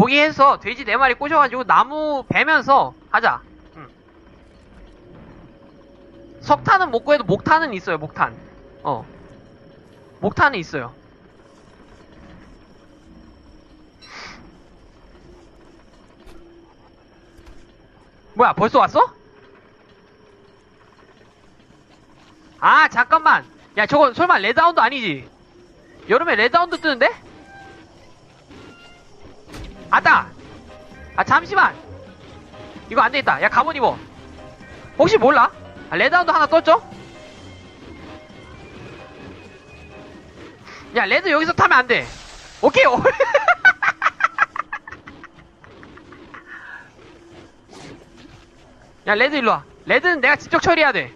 거기에서 돼지 네 마리 꼬셔가지고 나무 베면서 하자. 응. 석탄은 못 구해도 목탄은 있어요, 목탄. 어. 목탄은 있어요. 뭐야, 벌써 왔어? 아, 잠깐만. 야, 저거 설마 레드하운드 아니지? 여름에 레드하운드 뜨는데? 아따! 아, 잠시만! 이거 안 되겠다. 야, 가옷 입어. 혹시 몰라? 아, 레드하운드 하나 떴죠? 야, 레드 여기서 타면 안 돼. 오케이! 오. 야, 레드 일로 와. 레드는 내가 직접 처리해야 돼.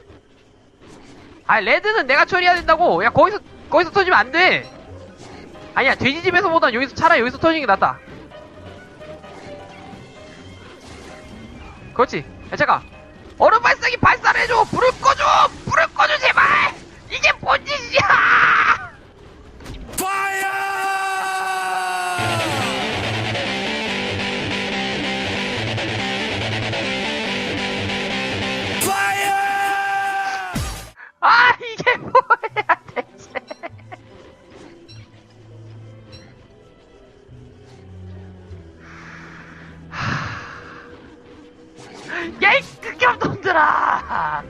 아, 레드는 내가 처리해야 된다고. 야, 거기서, 거기서 터지면 안 돼. 아니야, 돼지집에서 보단 여기서, 차라리 여기서 터지는 게 낫다. 그렇지. 야, 잠깐. 얼음 발사기 발사를 해줘! 불을 꺼줘! 불을 꺼줘, 야, 이 극혐놈들아!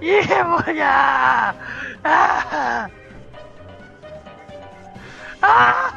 이게 뭐냐! 아! 아!